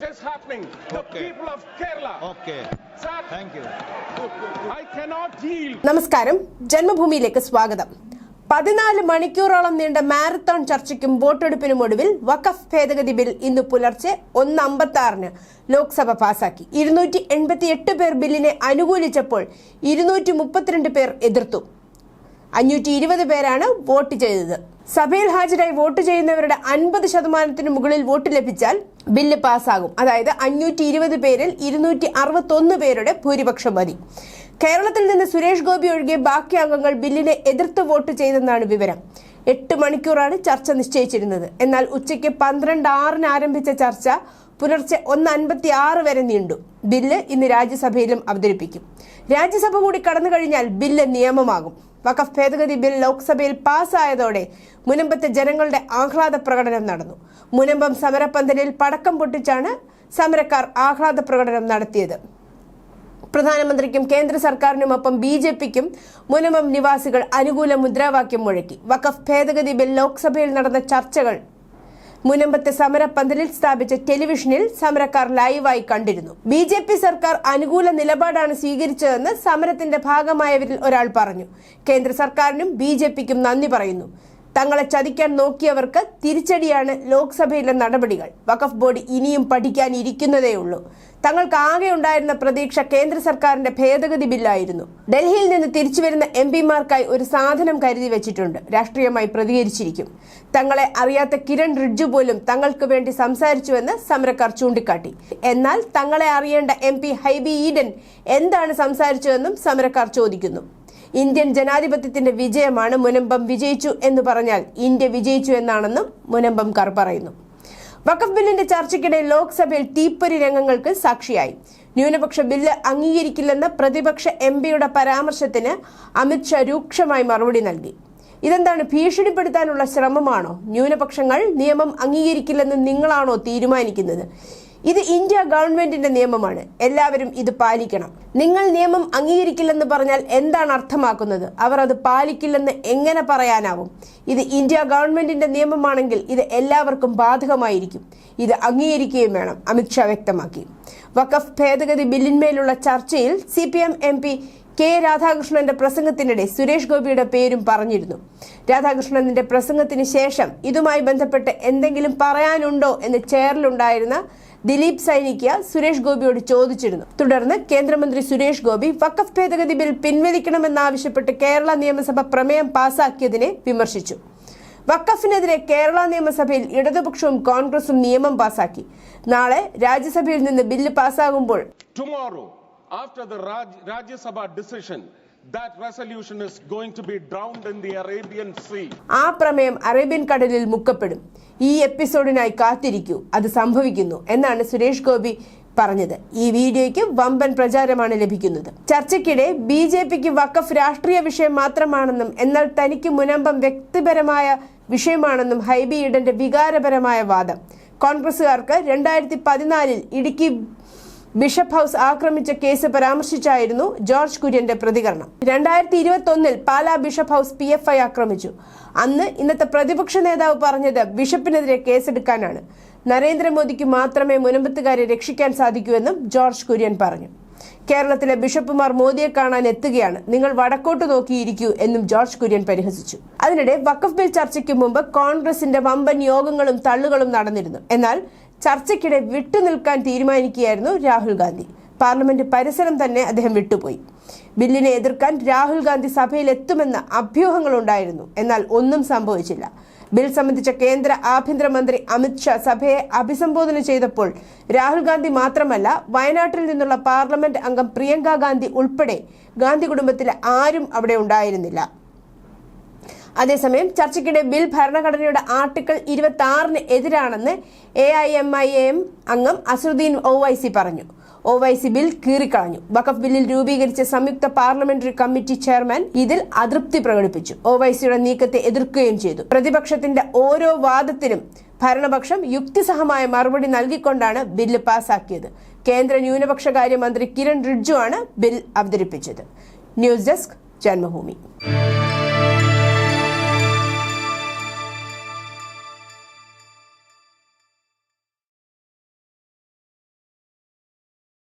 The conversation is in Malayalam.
Is happening? The Okay. people of Kerala. Okay. Sir, thank you. I cannot yield. നമസ്കാരം ജന്മഭൂമിയിലേക്ക് സ്വാഗതം പതിനാല് മണിക്കൂറോളം നീണ്ട മാരത്തോൺ ചർച്ചയ്ക്കും വോട്ടെടുപ്പിനും ഒടുവിൽ വഖഫ് ഭേദഗതി ബിൽ ഇന്ന് പുലർച്ചെ ഒന്ന് അമ്പത്തി ആറിന് ലോക്സഭ പാസാക്കി ഇരുന്നൂറ്റി എൺപത്തി എട്ട് പേർ ബില്ലിനെ അനുകൂലിച്ചപ്പോൾ ഇരുന്നൂറ്റി മുപ്പത്തിരണ്ട് പേർ എതിർത്തു അഞ്ഞൂറ്റി ഇരുപത് പേരാണ് വോട്ട് ചെയ്തത്. സഭയിൽ ഹാജരായി വോട്ട് ചെയ്യുന്നവരുടെ അൻപത് ശതമാനത്തിന് മുകളിൽ വോട്ട് ലഭിച്ചാൽ ബില്ല് പാസ്സാകും അതായത് അഞ്ഞൂറ്റി ഇരുപത് പേരിൽ ഇരുന്നൂറ്റി അറുപത്തൊന്ന് പേരുടെ ഭൂരിപക്ഷം മതി. കേരളത്തിൽ നിന്ന് സുരേഷ് ഗോപി ഒഴികെ ബാക്കി അംഗങ്ങൾ ബില്ലിനെ എതിർത്ത് വോട്ട് ചെയ്തെന്നാണ് വിവരം. എട്ട് മണിക്കൂറാണ് ചർച്ച നിശ്ചയിച്ചിരുന്നത്. എന്നാൽ ഉച്ചയ്ക്ക് പന്ത്രണ്ട് ആറിന് ആരംഭിച്ച ചർച്ച പുലർച്ചെ ഒന്ന് അൻപത്തി ആറ് വരെ നീണ്ടു. ബില്ല് ഇന്ന് രാജ്യസഭയിലും അവതരിപ്പിക്കും. രാജ്യസഭ കൂടി കടന്നു കഴിഞ്ഞാൽ ബില്ല് നിയമമാകും. വഖഫ് ഭേദഗതി ബിൽ ലോക്സഭയിൽ പാസ്സായതോടെ മുനമ്പത്തെ ജനങ്ങളുടെ ആഹ്ലാദ പ്രകടനം നടന്നു. മുനമ്പം സമരപ്പന്തലിൽ പടക്കം പൊട്ടിച്ചാണ് സമരക്കാർ ആഹ്ലാദ പ്രകടനം നടത്തിയത്. പ്രധാനമന്ത്രിക്കും കേന്ദ്ര സർക്കാരിനുമൊപ്പം ബി ജെ പിക്കും മുനമ്പം നിവാസികൾ അനുകൂല മുദ്രാവാക്യം മുഴക്കി. വഖഫ് ഭേദഗതി ബിൽ ലോക്സഭയിൽ നടന്ന ചർച്ചകൾ മുനമ്പത്തെ സമരപ്പന്തലിൽ സ്ഥാപിച്ച ടെലിവിഷനിൽ സമരക്കാർ ലൈവായി കണ്ടിരുന്നു. ബി ജെ പി സർക്കാർ അനുകൂല നിലപാടാണ് സ്വീകരിച്ചതെന്ന് സമരത്തിന്റെ ഭാഗമായവരിൽ ഒരാൾ പറഞ്ഞു. കേന്ദ്ര സർക്കാരിനും ബി നന്ദി പറയുന്നു. തങ്ങളെ ചതിക്കാൻ നോക്കിയവർക്ക് തിരിച്ചടിയാണ് ലോക്സഭയിലെ നടപടികൾ. വഖഫ് ബോർഡ് ഇനിയും പഠിക്കാൻ ഇരിക്കുന്നതേയുള്ളൂ തങ്ങൾക്ക് ആകെ ഉണ്ടായിരുന്ന പ്രതീക്ഷ കേന്ദ്ര സർക്കാരിന്റെ ഭേദഗതി ബില്ലായിരുന്നു. ഡൽഹിയിൽ നിന്ന് തിരിച്ചു വരുന്ന എം പിമാർക്കായി ഒരു സാധനം കരുതി വെച്ചിട്ടുണ്ട്. രാഷ്ട്രീയമായി പ്രതികരിച്ചിരിക്കും. തങ്ങളെ അറിയാത്ത കിരൺ റിഡ്ജു പോലും തങ്ങൾക്ക് വേണ്ടി സംസാരിച്ചുവെന്ന് സമരക്കാർ ചൂണ്ടിക്കാട്ടി. എന്നാൽ തങ്ങളെ അറിയേണ്ട എം പി ഹൈബി ഈഡൻ എന്താണ് സംസാരിച്ചതെന്നും സമരക്കാർ ചോദിക്കുന്നു. ഇന്ത്യൻ ജനാധിപത്യത്തിന്റെ വിജയമാണ് മുനമ്പം വിജയിച്ചു എന്ന് പറഞ്ഞാൽ ഇന്ത്യ വിജയിച്ചു എന്നാണെന്നും മുനമ്പംകാർ പറയുന്നു. വഖഫ് ബില്ലിന്റെ ചർച്ചയ്ക്കിടെ ലോക്സഭയിൽ തീപ്പൊരി രംഗങ്ങൾക്ക് സാക്ഷിയായി. ന്യൂനപക്ഷ ബില്ല് അംഗീകരിക്കില്ലെന്ന പ്രതിപക്ഷ എം പിയുടെ പരാമർശത്തിന് അമിത്ഷാ രൂക്ഷമായി മറുപടി നൽകി. ഇതെന്താണ് ഭീഷണിപ്പെടുത്താനുള്ള ശ്രമമാണോ? ന്യൂനപക്ഷങ്ങൾ നിയമം അംഗീകരിക്കില്ലെന്ന് നിങ്ങളാണോ തീരുമാനിക്കുന്നത്? ഇത് ഇന്ത്യ ഗവൺമെന്റിന്റെ നിയമമാണ്. എല്ലാവരും ഇത് പാലിക്കണം. നിങ്ങൾ നിയമം അംഗീകരിക്കില്ലെന്ന് പറഞ്ഞാൽ എന്താണ് അർത്ഥമാക്കുന്നത്? അവർ അത് പാലിക്കില്ലെന്ന് എങ്ങനെ പറയാനാവും? ഇത് ഇന്ത്യ ഗവൺമെന്റിന്റെ നിയമമാണെങ്കിൽ ഇത് എല്ലാവർക്കും ബാധകമായിരിക്കും. ഇത് അംഗീകരിക്കുകയും വേണം അമിത്ഷാ വ്യക്തമാക്കി. വഖഫ് ഭേദഗതി ബില്ലിന്മേലുള്ള ചർച്ചയിൽ C P M M P K രാധാകൃഷ്ണന്റെ പ്രസംഗത്തിനിടെ സുരേഷ് ഗോപിയുടെ പേരും പറഞ്ഞിരുന്നു. രാധാകൃഷ്ണന്റെ പ്രസംഗത്തിന് ശേഷം ഇതുമായി ബന്ധപ്പെട്ട് എന്തെങ്കിലും പറയാനുണ്ടോ എന്ന് ചെയറിലുണ്ടായിരുന്ന ദിലീപ് സൈനിക്ക് സുരേഷ് ഗോപിയോട് ചോദിച്ചിരുന്നു. തുടർന്ന് കേന്ദ്രമന്ത്രി സുരേഷ് ഗോപി വഖഫ് ഭേദഗതി ബിൽ പിൻവലിക്കണമെന്നാവശ്യപ്പെട്ട് കേരള നിയമസഭ പ്രമേയം പാസാക്കിയതിനെ വിമർശിച്ചു. വഖഫിനെതിരെ കേരള നിയമസഭയിൽ ഇടതുപക്ഷവും കോൺഗ്രസും നിയമം പാസാക്കി. നാളെ രാജ്യസഭയിൽ നിന്ന് ബില്ല് പാസാകുമ്പോൾ Tomorrow, after the Raj, Rajya ആ പ്രമേയം അറേബ്യൻ കടലിൽ മുക്കപ്പെടും. ഈ എപ്പിസോഡിനായി കാത്തിരിക്കൂ. അത് സംഭവിക്കുന്നു എന്നാണ് സുരേഷ് ഗോപി പറഞ്ഞത്. ഈ വീഡിയോയ്ക്ക് വമ്പൻ പ്രചാരമാണ് ലഭിക്കുന്നത്. ചർച്ചയ്ക്കിടെ ബി ജെ പിക്ക് വക്കഫ് രാഷ്ട്രീയ വിഷയം മാത്രമാണെന്നും എന്നാൽ തനിക്ക് മുനമ്പം വ്യക്തിപരമായ വിഷയമാണെന്നും ഹൈബി ഈഡന്റെ വികാരപരമായ വാദം. കോൺഗ്രസുകാർക്ക് രണ്ടായിരത്തി പതിനാലിൽ ഇടുക്കി ബിഷപ്പ് ഹൌസ് ആക്രമിച്ച കേസ് പരാമർശിച്ചായിരുന്നു ജോർജ് കുര്യന്റെ പ്രതികരണം. രണ്ടായിരത്തി ഇരുപത്തി Pala bishop house P F I ആക്രമിച്ചു. അന്ന് ഇന്നത്തെ പ്രതിപക്ഷ നേതാവ് പറഞ്ഞത് ബിഷപ്പിനെതിരെ കേസെടുക്കാനാണ്. നരേന്ദ്രമോദിക്ക് മാത്രമേ മുനമ്പത്തുകാരെ രക്ഷിക്കാൻ സാധിക്കൂ എന്നും ജോർജ് കുര്യൻ പറഞ്ഞു. കേരളത്തിലെ ബിഷപ്പുമാർ മോദിയെ കാണാൻ എത്തുകയാണ്. നിങ്ങൾ വടക്കോട്ട് നോക്കിയിരിക്കൂ എന്നും ജോർജ് കുര്യൻ പരിഹസിച്ചു. അതിനിടെ വക്കഫ് ബിൽ ചർച്ചയ്ക്ക് മുമ്പ് കോൺഗ്രസിന്റെ വമ്പൻ യോഗങ്ങളും തള്ളുകളും നടന്നിരുന്നു. എന്നാൽ ചർച്ചയ്ക്കിടെ വിട്ടുനിൽക്കാൻ തീരുമാനിക്കുകയായിരുന്നു രാഹുൽ ഗാന്ധി. പാർലമെന്റ് പരിസരം തന്നെ അദ്ദേഹം വിട്ടുപോയി. ബില്ലിനെ എതിർക്കാൻ രാഹുൽ ഗാന്ധി സഭയിൽ എത്തുമെന്ന അഭ്യൂഹങ്ങളുണ്ടായിരുന്നു. എന്നാൽ ഒന്നും സംഭവിച്ചില്ല. ബിൽ സംബന്ധിച്ച കേന്ദ്ര ആഭ്യന്തരമന്ത്രി അമിത്ഷാ സഭയെ അഭിസംബോധന ചെയ്തപ്പോൾ രാഹുൽ ഗാന്ധി മാത്രമല്ല വയനാട്ടിൽ നിന്നുള്ള പാർലമെന്റ് അംഗം പ്രിയങ്ക ഗാന്ധി ഉൾപ്പെടെ ഗാന്ധി കുടുംബത്തിലെ ആരും അവിടെ ഉണ്ടായിരുന്നില്ല. അതേസമയം ചർച്ചയ്ക്കിടെ ബിൽ ഭരണഘടനയുടെ ആർട്ടിക്കിൾ ഇരുപത്തി ആറിന് എതിരാണെന്ന് A I M I M അംഗം അസുദ്ദീൻ ഒവൈസി പറഞ്ഞു. ഒവൈസി ബിൽ കീറിക്കളഞ്ഞു. വഖഫ് ബില്ലിൽ രൂപീകരിച്ച സംയുക്ത പാർലമെന്ററി കമ്മിറ്റി ചെയർമാൻ ഇതിൽ അതൃപ്തി പ്രകടിപ്പിച്ചു. ഒവൈസിയുടെ നീക്കത്തെ എതിർക്കുകയും ചെയ്തു. പ്രതിപക്ഷത്തിന്റെ ഓരോ വാദത്തിനും ഭരണപക്ഷം യുക്തിസഹമായ മറുപടി നൽകിക്കൊണ്ടാണ് ബില്ല് പാസാക്കിയത്. കേന്ദ്ര ന്യൂനപക്ഷകാര്യ മന്ത്രി കിരൺ റിഡ്ജു ആണ് ബിൽ അവതരിപ്പിച്ചത്. News desk Janmabhumi.